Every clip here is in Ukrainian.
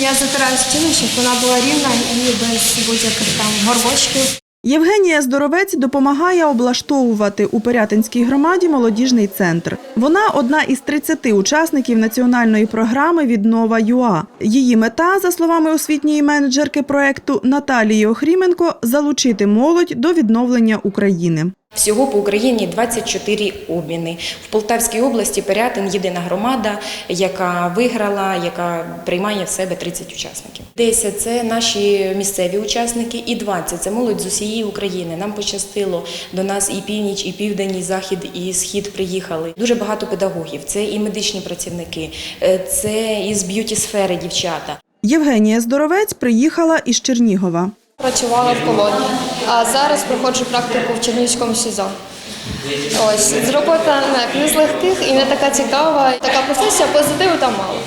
Я затираю стіну, щоб вона була рівна і без будь-яких там горбочків. Євгенія Здоровець допомагає облаштовувати у Пирятинській громаді молодіжний центр. Вона одна із 30 учасників національної програми Віднова ЮА. Її мета, за словами освітньої менеджерки проекту Наталії Охріменко, залучити молодь до відновлення України. Всього по Україні 24 обміни. В Полтавській області Пирятин єдина громада, яка виграла, яка приймає в себе 30 учасників. 10 – це наші місцеві учасники, і 20 – це молодь з усієї України. Нам пощастило до нас і північ, і південь, і захід, і схід приїхали. Дуже багато педагогів. Це і медичні працівники, е, це із б'юті сфери дівчата. Євгенія Здоровець приїхала із Чернігова. Працювала в колонії, а зараз проходжу практику в Чернігівському СІЗО. Ось робота не, з легких і не така цікава. Така професія, позитиву там мало.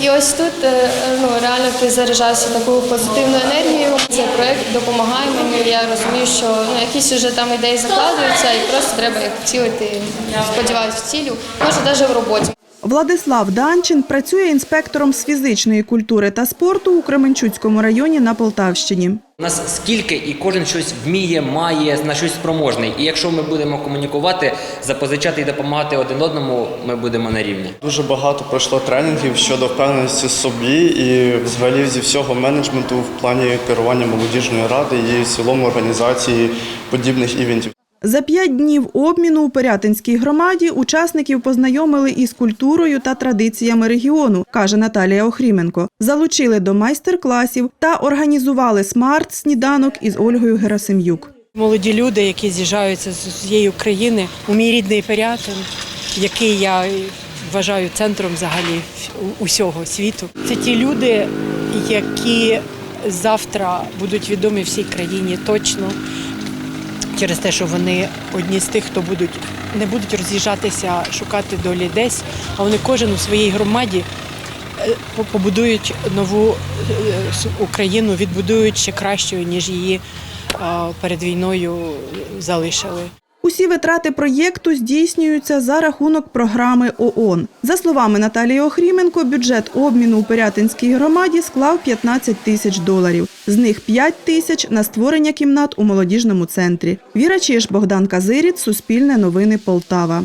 І ось тут е, ну, реально ти заряджаєшся такою позитивною енергією. Цей проект допомагає мені. Я розумію, що ну, якісь вже там ідеї закладуються, і просто треба їх втілити. Сподіваюся, втілю. Може, навіть в роботі. Владислав Данчин працює інспектором з фізичної культури та спорту у Кременчуцькому районі на Полтавщині. У нас скільки і кожен щось вміє, має, на щось спроможний. І якщо ми будемо комунікувати, запозичати і допомагати один одному, ми будемо на рівні. Дуже багато пройшло тренінгів щодо впевненості собі і взагалі зі всього менеджменту в плані керування молодіжної ради і в цілому організації подібних івентів. За п'ять днів обміну у Пирятинській громаді учасників познайомили із культурою та традиціями регіону, каже Наталія Охріменко. Залучили до майстер-класів та організували смарт-сніданок із Ольгою Герасим'юк. Молоді люди, які з'їжджаються з усієї України у мій рідний Пирятин, який я вважаю центром взагалі усього світу. Це ті люди, які завтра будуть відомі всій країні точно через те, що вони одні з тих, хто будуть не будуть роз'їжджатися, шукати долі десь, а вони кожен у своїй громаді е, побудують нову е, Україну, відбудують ще кращою, ніж її перед війною залишили. Усі витрати проєкту здійснюються за рахунок програми ООН. За словами Наталії Охріменко, бюджет обміну у Пирятинській громаді склав 15 тисяч доларів. З них 5 тисяч на створення кімнат у молодіжному центрі. Віра Чиш, Богдан Казиріт, Суспільне новини Полтава.